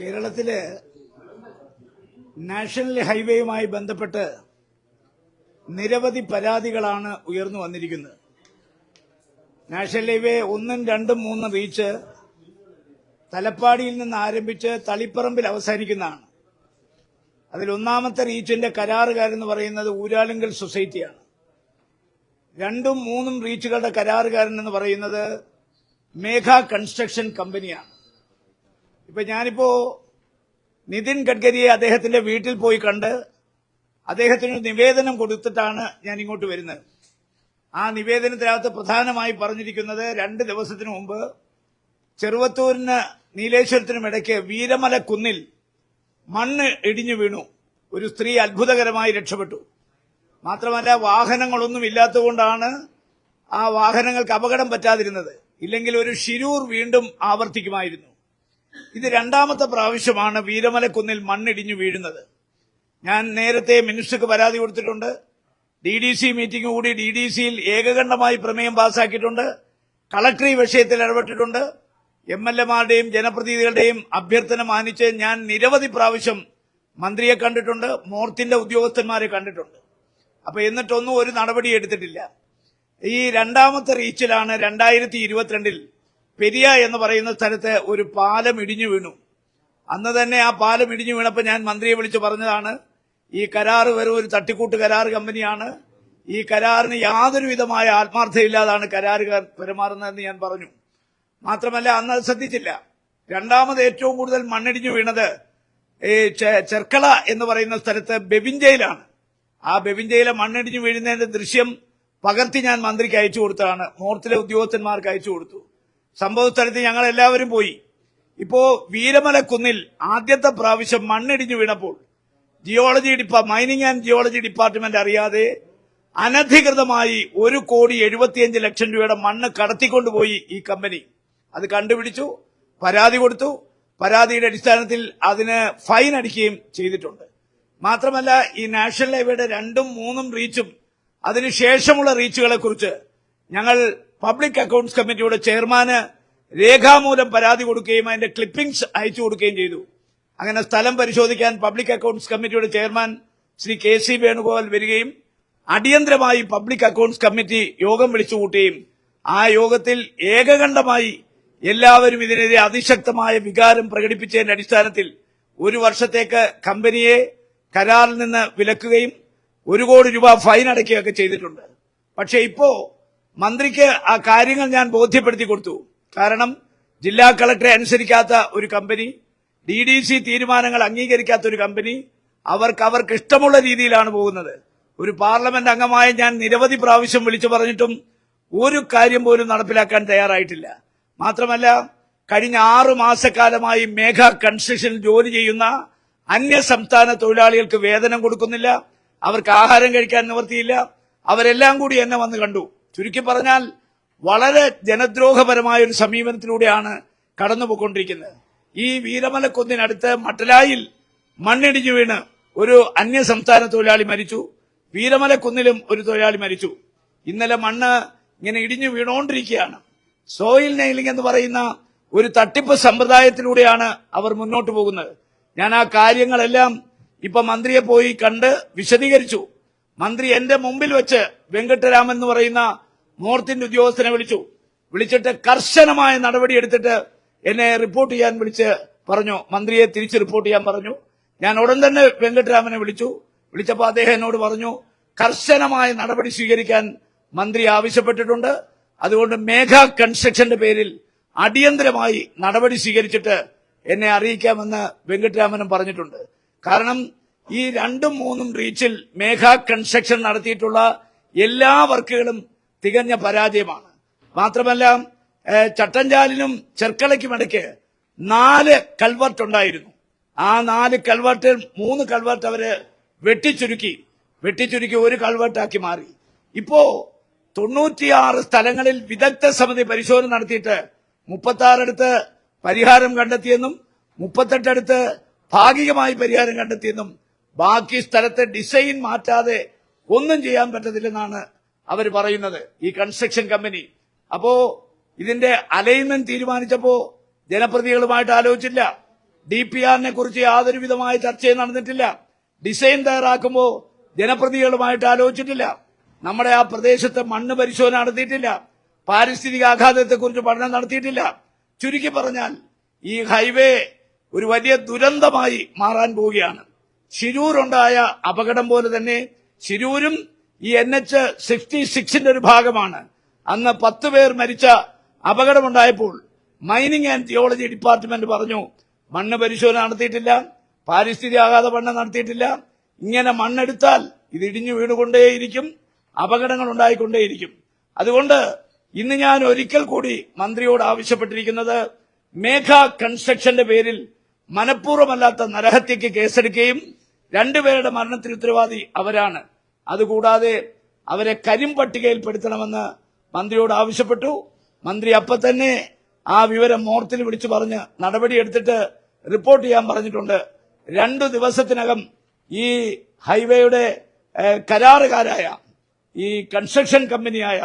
കേരളത്തിൽ നാഷണൽ ഹൈവേയുമായി ബന്ധപ്പെട്ട് നിരവധി പരാതികളാണ് ഉയർന്നു വന്നിരിക്കുന്നത്. നാഷണൽ ഹൈവേ ഒന്നും രണ്ടും മൂന്നും റീച്ച് തലപ്പാടിയിൽ നിന്ന് ആരംഭിച്ച് തളിപ്പറമ്പിൽ അവസാനിക്കുന്നതാണ്. അതിൽ ഒന്നാമത്തെ റീച്ചിന്റെ കരാറുകാരെന്ന് പറയുന്നത് ഊരാലുങ്കൽ സൊസൈറ്റിയാണ്. രണ്ടും മൂന്നും റീച്ചുകളുടെ കരാറുകാരൻ എന്ന് പറയുന്നത് മേഘ കൺസ്ട്രക്ഷൻ കമ്പനിയാണ്. ഇപ്പൊ ഞാനിപ്പോ നിതിൻ ഗഡ്കരിയെ അദ്ദേഹത്തിന്റെ വീട്ടിൽ പോയി കണ്ട് അദ്ദേഹത്തിന് നിവേദനം കൊടുത്തിട്ടാണ് ഞാൻ ഇങ്ങോട്ട് വരുന്നത്. ആ നിവേദനത്തിനകത്ത് പ്രധാനമായി പറഞ്ഞിരിക്കുന്നത് രണ്ട് ദിവസത്തിനു മുമ്പ് ചെറുവത്തൂരിന് നീലേശ്വരത്തിനും ഇടയ്ക്ക് വീരമല കുന്നിൽ മണ്ണ് ഇടിഞ്ഞു വീണു. ഒരു സ്ത്രീ അത്ഭുതകരമായി രക്ഷപ്പെട്ടു. മാത്രമല്ല വാഹനങ്ങളൊന്നും ഇല്ലാത്തതുകൊണ്ടാണ് ആ വാഹനങ്ങൾക്ക് അപകടം പറ്റാതിരുന്നത്. ഇല്ലെങ്കിൽ ഒരു ശിരൂർ വീണ്ടും ആവർത്തിക്കുമായിരുന്നു. ഇത് രണ്ടാമത്തെ പ്രാവശ്യമാണ് വീരമലക്കുന്നിൽ മണ്ണിടിഞ്ഞു വീഴുന്നത്. ഞാൻ നേരത്തെ മിനിസ്റ്റർക്ക് പരാതി കൊടുത്തിട്ടുണ്ട്. ഡി ഡി സി മീറ്റിംഗ് കൂടി ഡി ഡി സിയിൽ ഏകകണ്ഠമായി പ്രമേയം പാസാക്കിയിട്ടുണ്ട്. കളക്ടർ ഈ വിഷയത്തിൽ ഇടപെട്ടിട്ടുണ്ട്. എം എൽ എമാരുടെയും ജനപ്രതിനിധികളുടെയും അഭ്യർത്ഥന മാനിച്ച് ഞാൻ നിരവധി പ്രാവശ്യം മന്ത്രിയെ കണ്ടിട്ടുണ്ട് മോർത്തിന്റെ ഉദ്യോഗസ്ഥന്മാരെ കണ്ടിട്ടുണ്ട്. അപ്പൊ എന്നിട്ടൊന്നും ഒരു നടപടി എടുത്തിട്ടില്ല. ഈ രണ്ടാമത്തെ റീച്ചിലാണ് രണ്ടായിരത്തി ഇരുപത്തിരണ്ടിൽ പെരിയ എന്ന് പറയുന്ന സ്ഥലത്ത് ഒരു പാലം ഇടിഞ്ഞു വീണു. അന്ന് തന്നെ ആ പാലം ഇടിഞ്ഞു വീണപ്പോൾ ഞാൻ മന്ത്രിയെ വിളിച്ച് പറഞ്ഞതാണ് ഈ കരാർ വെറും ഒരു തട്ടിക്കൂട്ട് കരാർ കമ്പനിയാണ്. ഈ കരാറിന് യാതൊരു വിധമായ ആത്മാർത്ഥയില്ലാതാണ് കരാറുകാർ പെരുമാറുന്നതെന്ന് ഞാൻ പറഞ്ഞു. മാത്രമല്ല അന്ന് അത് ശ്രദ്ധിച്ചില്ല. രണ്ടാമത് ഏറ്റവും കൂടുതൽ മണ്ണിടിഞ്ഞു വീണത് ഈ ചെർക്കള എന്ന് പറയുന്ന സ്ഥലത്ത് ബെബിഞ്ചയിലാണ്. ആ ബെബിഞ്ചയിലെ മണ്ണിടിഞ്ഞു വീഴുന്നതിന്റെ ദൃശ്യം പകർത്തി ഞാൻ മന്ത്രിക്ക് അയച്ചു കൊടുത്തതാണ്. മോർത്തിലെ ഉദ്യോഗസ്ഥന്മാർക്ക് അയച്ചു കൊടുത്തു. സംഭവ സ്ഥലത്ത് ഞങ്ങൾ എല്ലാവരും പോയി. ഇപ്പോ വീരമല കുന്നിൽ ആദ്യത്തെ പ്രാവശ്യം മണ്ണിടിഞ്ഞു വീണപ്പോൾ ജിയോളജി ഡിപ്പാ മൈനിങ് ആൻഡ് ജിയോളജി ഡിപ്പാർട്ട്മെന്റ് അറിയാതെ അനധികൃതമായി ഒരു കോടി എഴുപത്തിയഞ്ച് ലക്ഷം രൂപയുടെ മണ്ണ് കടത്തിക്കൊണ്ടുപോയി ഈ കമ്പനി. അത് കണ്ടുപിടിച്ചു പരാതി കൊടുത്തു. പരാതിയുടെ അടിസ്ഥാനത്തിൽ അതിന് ഫൈൻ അടിക്കുകയും ചെയ്തിട്ടുണ്ട്. മാത്രമല്ല ഈ നാഷണൽ ഹൈവേയുടെ രണ്ടും മൂന്നും റീച്ചും അതിനുശേഷമുള്ള റീച്ചുകളെ കുറിച്ച് ഞങ്ങൾ പബ്ലിക് അക്കൌണ്ട്സ് കമ്മിറ്റിയുടെ ചെയർമാന് രേഖാമൂലം പരാതി കൊടുക്കുകയും അതിന്റെ ക്ലിപ്പിംഗ്സ് അയച്ചു കൊടുക്കുകയും ചെയ്തു. അങ്ങനെ സ്ഥലം പരിശോധിക്കാൻ പബ്ലിക് അക്കൌണ്ട്സ് കമ്മിറ്റിയുടെ chairman Shri K C Venugopal വരികയും അടിയന്തരമായി പബ്ലിക് അക്കൌണ്ട്സ് കമ്മിറ്റി യോഗം വിളിച്ചുകൂട്ടുകയും ആ യോഗത്തിൽ ഏകകണ്ഠമായി എല്ലാവരും ഇതിനെതിരെ അതിശക്തമായ വികാരം പ്രകടിപ്പിച്ചതിന്റെ അടിസ്ഥാനത്തിൽ ഒരു വർഷത്തേക്ക് കമ്പനിയെ കരാറിൽ നിന്ന് വിലക്കുകയും ഒരു കോടി രൂപ ഫൈൻ അടയ്ക്കുകയൊക്കെ ചെയ്തിട്ടുണ്ട്. പക്ഷേ ഇപ്പോ മന്ത്രിക്ക് ആ കാര്യങ്ങൾ ഞാൻ ബോധ്യപ്പെടുത്തി കൊടുത്തു. കാരണം ജില്ലാ കളക്ടറെ അനുസരിക്കാത്ത ഒരു കമ്പനി ഡി ഡി സി തീരുമാനങ്ങൾ അംഗീകരിക്കാത്ത ഒരു കമ്പനി അവർക്ക് അവർക്ക് ഇഷ്ടമുള്ള രീതിയിലാണ് പോകുന്നത്. ഒരു പാർലമെന്റ് അംഗമായ ഞാൻ നിരവധി പ്രാവശ്യം വിളിച്ചു പറഞ്ഞിട്ടും ഒരു കാര്യം പോലും നടപ്പിലാക്കാൻ തയ്യാറായിട്ടില്ല. മാത്രമല്ല കഴിഞ്ഞ ആറു മാസക്കാലമായി മേഘ കൺസ്ട്രക്ഷനിൽ ജോലി ചെയ്യുന്ന അന്യ സംസ്ഥാന തൊഴിലാളികൾക്ക് വേതനം കൊടുക്കുന്നില്ല അവർക്ക് ആഹാരം കഴിക്കാൻ നിവർത്തിയില്ല അവരെല്ലാം കൂടി എന്നെ വന്ന് കണ്ടു. ചുരുക്കി പറഞ്ഞാൽ വളരെ ജനദ്രോഹപരമായ ഒരു സമീപനത്തിലൂടെയാണ് കടന്നുപോയിക്കൊണ്ടിരിക്കുന്നത്. ഈ വീരമലക്കുന്നിനടുത്ത് മട്ടലായിൽ മണ്ണിടിഞ്ഞു വീണ് ഒരു അന്യ സംസ്ഥാന തൊഴിലാളി മരിച്ചു. വീരമലക്കുന്നിലും ഒരു തൊഴിലാളി മരിച്ചു. ഇന്നലെ മണ്ണ് ഇങ്ങനെ ഇടിഞ്ഞു വീണുകൊണ്ടിരിക്കുകയാണ് സോയിൽ നെയിലിംഗ് എന്ന് പറയുന്ന ഒരു തട്ടിപ്പ് സമ്പ്രദായത്തിലൂടെയാണ് അവർ മുന്നോട്ട് പോകുന്നത്. ഞാൻ ആ കാര്യങ്ങളെല്ലാം ഇപ്പൊ മന്ത്രിയെ പോയി കണ്ട് വിശദീകരിച്ചു. മന്ത്രി എന്റെ മുമ്പിൽ വെച്ച് വെങ്കട്ടരാമൻ എന്ന് പറയുന്ന മോർത്തിന്റെ ഉദ്യോഗസ്ഥനെ വിളിച്ചു. വിളിച്ചിട്ട് കർശനമായ നടപടി എടുത്തിട്ട് എന്നെ റിപ്പോർട്ട് ചെയ്യാൻ വിളിച്ച് പറഞ്ഞു. മന്ത്രിയെ തിരിച്ച് റിപ്പോർട്ട് ചെയ്യാൻ പറഞ്ഞു. ഞാൻ ഉടൻ തന്നെ വെങ്കട്ടരാമനെ വിളിച്ചു. വിളിച്ചപ്പോൾ അദ്ദേഹം എന്നോട് പറഞ്ഞു കർശനമായ നടപടി സ്വീകരിക്കാൻ മന്ത്രി ആവശ്യപ്പെട്ടിട്ടുണ്ട്. അതുകൊണ്ട് മേഘ കൺസ്ട്രക്ഷന്റെ പേരിൽ അടിയന്തരമായി നടപടി സ്വീകരിച്ചിട്ട് എന്നെ അറിയിക്കാമെന്ന് വെങ്കട്ടരാമനും പറഞ്ഞിട്ടുണ്ട്. കാരണം ഈ രണ്ടും മൂന്നും റീച്ചിൽ മേഘ കൺസ്ട്രക്ഷൻ നടത്തിയിട്ടുള്ള എല്ലാ വർക്കുകളും തികഞ്ഞ പരാജയമാണ്. മാത്രമല്ല ചട്ടഞ്ചാലിനും ചെർക്കളയ്ക്കും ഇടയ്ക്ക് നാല് കൽവർട്ട് ഉണ്ടായിരുന്നു. ആ നാല് കൽവർട്ട് മൂന്ന് കൽവർട്ട് അവർ വെട്ടിച്ചുരുക്കി വെട്ടിച്ചുരുക്കി ഒരു കൽവർട്ടാക്കി മാറി. ഇപ്പോ തൊണ്ണൂറ്റിയാറ് സ്ഥലങ്ങളിൽ വിദഗ്ധ സമിതി പരിശോധന നടത്തിയിട്ട് മുപ്പത്തി ആറടുത്ത് പരിഹാരം കണ്ടെത്തിയെന്നും മുപ്പത്തെട്ടടുത്ത് ഭാഗികമായി പരിഹാരം കണ്ടെത്തിയെന്നും ബാക്കി സ്ഥലത്തെ ഡിസൈൻ മാറ്റാതെ ഒന്നും ചെയ്യാൻ പറ്റത്തില്ലെന്നാണ് അവർ പറയുന്നത് ഈ കൺസ്ട്രക്ഷൻ കമ്പനി അപ്പോ ഇതിന്റെ അലൈൻമെന്റ് തീരുമാനിച്ചപ്പോ ജനപ്രതിനിധികളുമായിട്ട് ആലോചിച്ചില്ല. ഡി പി ആറിനെ കുറിച്ച് യാതൊരു വിധമായ ചർച്ചയും നടന്നിട്ടില്ല. ഡിസൈൻ തയ്യാറാക്കുമ്പോൾ ജനപ്രതിനിധികളുമായിട്ട് ആലോചിച്ചിട്ടില്ല. നമ്മുടെ ആ പ്രദേശത്തെ മണ്ണ് പരിശോധന നടത്തിയിട്ടില്ല. പാരിസ്ഥിതിക ആഘാതത്തെ കുറിച്ച് പഠനം നടത്തിയിട്ടില്ല. ചുരുക്കി പറഞ്ഞാൽ ഈ ഹൈവേ ഒരു വലിയ ദുരന്തമായി മാറാൻ പോവുകയാണ്. ശിരൂരുണ്ടായ അപകടം പോലെ തന്നെ ശിരൂരും ഈ എൻ എച്ച് സിക്സ്റ്റി സിക്സിന്റെ ഒരു ഭാഗമാണ്. അന്ന് പത്ത് പേർ മരിച്ച അപകടമുണ്ടായപ്പോൾ മൈനിങ് ആൻഡ് തിയോളജി ഡിപ്പാർട്ട്മെന്റ് പറഞ്ഞു മണ്ണ് പരിശോധന നടത്തിയിട്ടില്ല പാരിസ്ഥിതിക ആഘാത പഠനം നടത്തിയിട്ടില്ല. ഇങ്ങനെ മണ്ണെടുത്താൽ ഇത് ഇടിഞ്ഞു വീണുകൊണ്ടേയിരിക്കും അപകടങ്ങൾ ഉണ്ടായിക്കൊണ്ടേയിരിക്കും. അതുകൊണ്ട് ഇന്ന് ഞാൻ ഒരിക്കൽ കൂടി മന്ത്രിയോട് ആവശ്യപ്പെട്ടിരിക്കുന്നത് മേഘ കൺസ്ട്രക്ഷന്റെ പേരിൽ മനഃപൂർവമല്ലാത്ത നരഹത്യക്ക് കേസെടുക്കുകയും രണ്ടുപേരുടെ മരണത്തിന് ഉത്തരവാദി അവരാണ്. അതുകൂടാതെ അവരെ കരിം പട്ടികയിൽപ്പെടുത്തണമെന്ന് മന്ത്രിയോട് ആവശ്യപ്പെട്ടു. മന്ത്രി അപ്പൊ തന്നെ ആ വിവരം മോർത്തിൽ വിളിച്ചു പറഞ്ഞ് നടപടിയെടുത്തിട്ട് റിപ്പോർട്ട് ചെയ്യാൻ പറഞ്ഞിട്ടുണ്ട്. രണ്ടു ദിവസത്തിനകം ഈ ഹൈവേയുടെ കരാറുകാരായ ഈ കൺസ്ട്രക്ഷൻ കമ്പനിയായ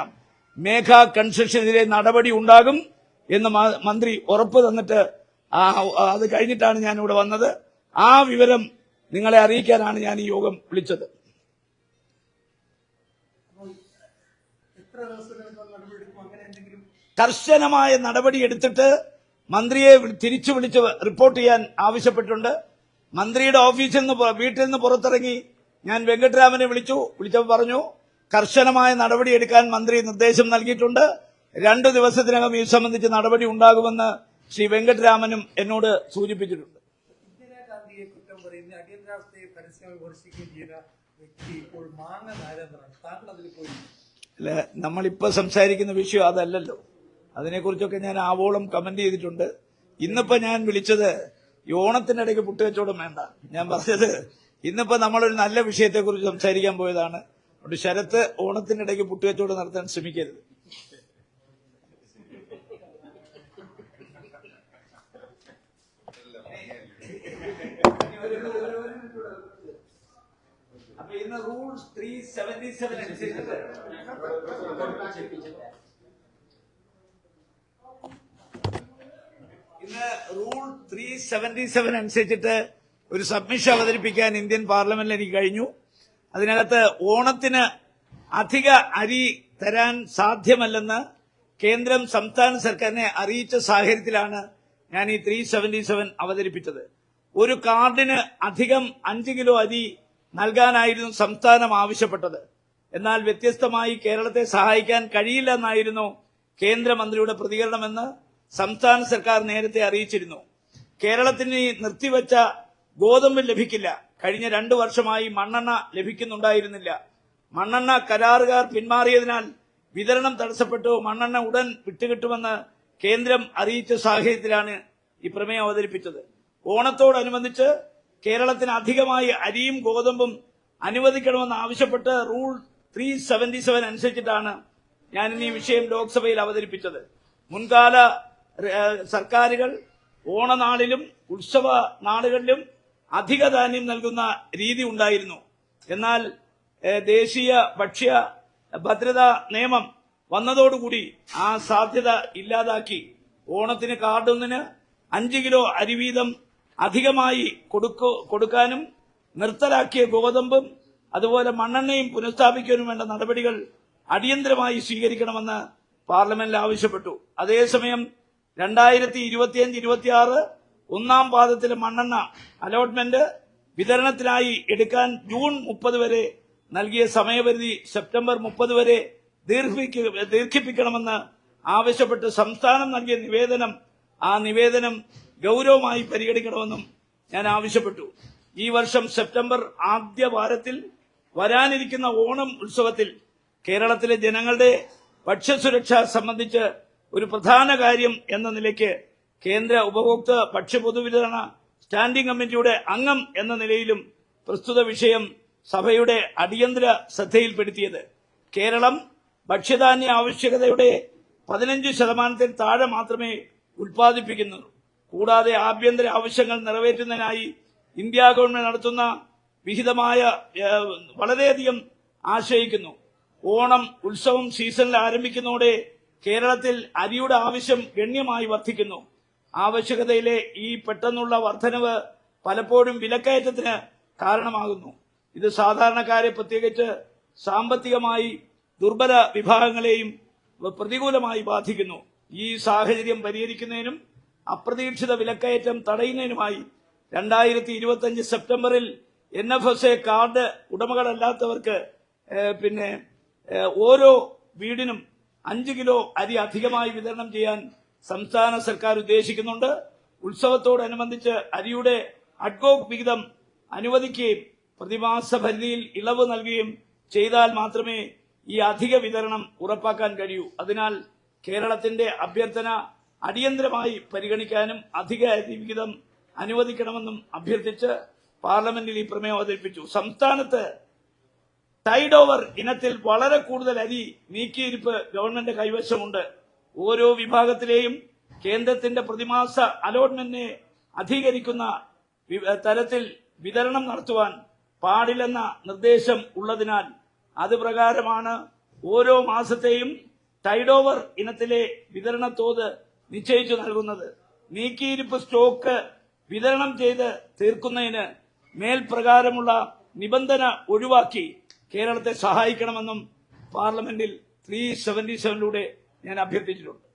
മേഘ കൺസ്ട്രക്ഷനെതിരെ നടപടി ഉണ്ടാകും എന്ന് മന്ത്രി ഉറപ്പ് തന്നിട്ട് അത് കഴിഞ്ഞിട്ടാണ് ഞാൻ ഇവിടെ വന്നത്. ആ വിവരം നിങ്ങളെ അറിയിക്കാനാണ് ഞാൻ ഈ യോഗം വിളിച്ചത്. കർശനമായ നടപടി എടുത്തിട്ട് മന്ത്രിയെ തിരിച്ചു വിളിച്ച് റിപ്പോർട്ട് ചെയ്യാൻ ആവശ്യപ്പെട്ടിട്ടുണ്ട്. മന്ത്രിയുടെ ഓഫീസിൽ നിന്ന് വീട്ടിൽ നിന്ന് പുറത്തിറങ്ങി ഞാൻ വെങ്കട്ടരാമനെ വിളിച്ചു. വിളിച്ചപ്പോൾ പറഞ്ഞു കർശനമായ നടപടി എടുക്കാൻ മന്ത്രി നിർദ്ദേശം നൽകിയിട്ടുണ്ട്. രണ്ടു ദിവസത്തിനകം ഇത് സംബന്ധിച്ച് നടപടി ഉണ്ടാകുമെന്ന് ശ്രീ വെങ്കട്ടരാമനും എന്നോട് സൂചിപ്പിച്ചിട്ടുണ്ട്. അടിയന്തരാവസ്ഥയെ പരസ്യമായി വിമർശിക്കുകയും ചെയ്ത വ്യക്തി ഇപ്പോൾ മാങ്ങ താങ്കൾ അതിൽ പോയി അല്ല നമ്മളിപ്പോ സംസാരിക്കുന്ന വിഷയം അതല്ലല്ലോ. അതിനെക്കുറിച്ചൊക്കെ ഞാൻ ആവോളം കമന്റ് ചെയ്തിട്ടുണ്ട്. ഇന്നിപ്പോ ഞാൻ വിളിച്ചത് ഈ ഓണത്തിനിടയ്ക്ക് പുട്ടുകച്ചവടം വേണ്ട. ഞാൻ പറഞ്ഞത് ഇന്നിപ്പോ നമ്മളൊരു നല്ല വിഷയത്തെക്കുറിച്ച് സംസാരിക്കാൻ പോയതാണ്. അതുകൊണ്ട് ശരത്ത് ഓണത്തിനിടയ്ക്ക് പുട്ടുകച്ചവടം നടത്താൻ ശ്രമിക്കരുത്. റൂൾസ് ത്രീ സെവന്റി സെവൻ അനുസരിച്ചിട്ട് ഇന്ന് റൂൾ ത്രീ സെവന്റി സെവൻ അനുസരിച്ചിട്ട് ഒരു സബ്മിഷൻ അവതരിപ്പിക്കാൻ ഇന്ത്യൻ പാർലമെന്റിൽ എനിക്ക് കഴിഞ്ഞു. അതിനകത്ത് ഓണത്തിന് അധിക അരി തരാൻ സാധ്യമല്ലെന്ന് കേന്ദ്രം സംസ്ഥാന സർക്കാരിനെ അറിയിച്ച സാഹചര്യത്തിലാണ് ഞാൻ ഈ ത്രീ സെവന്റി സെവൻ അവതരിപ്പിച്ചത്. ഒരു കാർഡിന് അധികം അഞ്ച് കിലോ അരി നൽകാനായിരുന്നു സംസ്ഥാനം ആവശ്യപ്പെട്ടത്. എന്നാൽ വ്യത്യസ്തമായി കേരളത്തെ സഹായിക്കാൻ കഴിയില്ല എന്നായിരുന്നു കേന്ദ്രമന്ത്രിയുടെ പ്രതികരണമെന്ന് സംസ്ഥാന സർക്കാർ നേരത്തെ അറിയിച്ചിരുന്നു. കേരളത്തിന് നിർത്തിവച്ച ഗോതമ്പ് ലഭിക്കില്ല. കഴിഞ്ഞ രണ്ടു വർഷമായി മണ്ണെണ്ണ ലഭിക്കുന്നുണ്ടായിരുന്നില്ല. മണ്ണെണ്ണ കരാറുകാർ പിന്മാറിയതിനാൽ വിതരണം തടസ്സപ്പെട്ടു. മണ്ണെണ്ണ ഉടൻ വിട്ടുകിട്ടുമെന്ന് കേന്ദ്രം അറിയിച്ച സാഹചര്യത്തിലാണ് ഈ പ്രമേയം അവതരിപ്പിച്ചത്. ഓണത്തോടനുബന്ധിച്ച് കേരളത്തിന് അധികമായി അരിയും ഗോതമ്പും അനുവദിക്കണമെന്ന് ആവശ്യപ്പെട്ട് റൂൾ ത്രീ സെവന്റി സെവൻ അനുസരിച്ചിട്ടാണ് ഞാൻ ഈ വിഷയം ലോക്സഭയിൽ അവതരിപ്പിച്ചത്. മുൻകാല സർക്കാരുകൾ ഓണനാളിലും ഉത്സവ നാളുകളിലും അധിക ധാന്യം നൽകുന്ന രീതി ഉണ്ടായിരുന്നു. എന്നാൽ ദേശീയ ഭക്ഷ്യ ഭദ്രതാ നിയമം വന്നതോടുകൂടി ആ സാധ്യത ഇല്ലാതാക്കി. ഓണത്തിന് കാർഡൊന്നിന് അഞ്ച് കിലോ അരി വീതം അധികമായി കൊടുക്കോ കൊടുക്കാനും നിർത്തലാക്കിയ ഗോതമ്പും അതുപോലെ മണ്ണെണ്ണയും പുനഃസ്ഥാപിക്കാനും വേണ്ട നടപടികൾ അടിയന്തരമായി സ്വീകരിക്കണമെന്ന് പാർലമെന്റിൽ ആവശ്യപ്പെട്ടു. അതേസമയം രണ്ടായിരത്തി ഇരുപത്തിയഞ്ച് ഇരുപത്തിയാറ് ഒന്നാം പാദത്തിലെ മണ്ണെണ്ണ അലോട്ട്മെന്റ് വിതരണത്തിനായി എടുക്കാൻ ജൂൺ മുപ്പത് വരെ നൽകിയ സമയപരിധി സെപ്റ്റംബർ മുപ്പത് വരെ ദീർഘിപ്പിക്ക- ദീർഘിപ്പിക്കണമെന്ന് ആവശ്യപ്പെട്ട് സംസ്ഥാനം നൽകിയ നിവേദനം ആ നിവേദനം ഗൗരവമായി പരിഗണിക്കണമെന്നും ഞാൻ ആവശ്യപ്പെട്ടു. ഈ വർഷം സെപ്റ്റംബർ ആദ്യ വാരത്തിൽ വരാനിരിക്കുന്ന ഓണം ഉത്സവത്തിൽ കേരളത്തിലെ ജനങ്ങളുടെ ഭക്ഷ്യസുരക്ഷ സംബന്ധിച്ച് ഒരു പ്രധാന കാര്യം എന്ന നിലയ്ക്ക് കേന്ദ്ര ഉപഭോക്തൃ ഭക്ഷ്യ പൊതുവിതരണ സ്റ്റാൻഡിംഗ് കമ്മിറ്റിയുടെ അംഗം എന്ന നിലയിലും പ്രസ്തുത വിഷയം സഭയുടെ അടിയന്തര ശ്രദ്ധയിൽപ്പെടുത്തിയത്. കേരളം ഭക്ഷ്യധാന്യ ആവശ്യകതയുടെ പതിനഞ്ച് ശതമാനത്തിൽ താഴെ മാത്രമേ ഉൽപ്പാദിപ്പിക്കുന്നുള്ളൂ. കൂടാതെ ആഭ്യന്തര ആവശ്യങ്ങൾ നിറവേറ്റുന്നതിനായി ഇന്ത്യ ഗവൺമെന്റ് നടത്തുന്ന വിഹിതമായ വളരെയധികം ആശ്രയിക്കുന്നു. ഓണം ഉത്സവം സീസണിൽ ആരംഭിക്കുന്നതോടെ കേരളത്തിൽ അരിയുടെ ആവശ്യം ഗണ്യമായി വർദ്ധിക്കുന്നു. ആവശ്യകതയിലെ ഈ പെട്ടെന്നുള്ള വർധനവ് പലപ്പോഴും വിലക്കയറ്റത്തിന് കാരണമാകുന്നു. ഇത് സാധാരണക്കാരെ പ്രത്യേകിച്ച് സാമ്പത്തികമായി ദുർബല വിഭാഗങ്ങളെയും പ്രതികൂലമായി ബാധിക്കുന്നു. ഈ സാഹചര്യം പരിഹരിക്കുന്നതിനും അപ്രതീക്ഷിത വിലക്കയറ്റം തടയുന്നതിനുമായി രണ്ടായിരത്തി ഇരുപത്തഞ്ച് സെപ്റ്റംബറിൽ N F S A card ഉടമകളല്ലാത്തവർക്ക് പിന്നെ ഓരോ വീടിനും അഞ്ച് കിലോ അരി അധികമായി വിതരണം ചെയ്യാൻ സംസ്ഥാന സർക്കാർ ഉദ്ദേശിക്കുന്നുണ്ട്. ഉത്സവത്തോടനുബന്ധിച്ച് അരിയുടെ അഡ്ഗോക് വിഹിതം അനുവദിക്കുകയും പ്രതിമാസ പരിധിയിൽ ഇളവ് നൽകുകയും ചെയ്താൽ മാത്രമേ ഈ അധിക വിതരണം ഉറപ്പാക്കാൻ കഴിയൂ. അതിനാൽ കേരളത്തിന്റെ അഭ്യർത്ഥന അടിയന്തരമായി പരിഗണിക്കാനും അധിക അരി വിഹിതം അനുവദിക്കണമെന്നും അഭ്യർത്ഥിച്ച് പാർലമെന്റിൽ ഈ പ്രമേയം അവതരിപ്പിച്ചു. സംസ്ഥാനത്ത് ടൈഡ് ഓവർ ഇനത്തിൽ വളരെ കൂടുതൽ അരി നീക്കിയിരിപ്പ് ഗവൺമെന്റ് കൈവശമുണ്ട്. ഓരോ വിഭാഗത്തിലെയും കേന്ദ്രത്തിന്റെ പ്രതിമാസ അലോട്ട്മെന്റിനെ അധികരിക്കുന്ന തരത്തിൽ വിതരണം നടത്തുവാൻ പാടില്ലെന്ന നിർദ്ദേശം ഉള്ളതിനാൽ അത് പ്രകാരമാണ് ഓരോ മാസത്തെയും ടൈഡ് ഓവർ ഇനത്തിലെ വിതരണ തോത് നിശ്ചയിച്ചു നൽകുന്നത്. നീക്കിയിരിപ്പ് സ്റ്റോക്ക് വിതരണം ചെയ്ത് തീർക്കുന്നതിന് മേൽപ്രകാരമുള്ള നിബന്ധന ഒഴിവാക്കി കേരളത്തെ സഹായിക്കണമെന്നും പാർലമെന്റിൽ ത്രീ സെവന്റി സെവനിലൂടെ ഞാൻ അഭ്യർത്ഥിച്ചിട്ടുണ്ട്.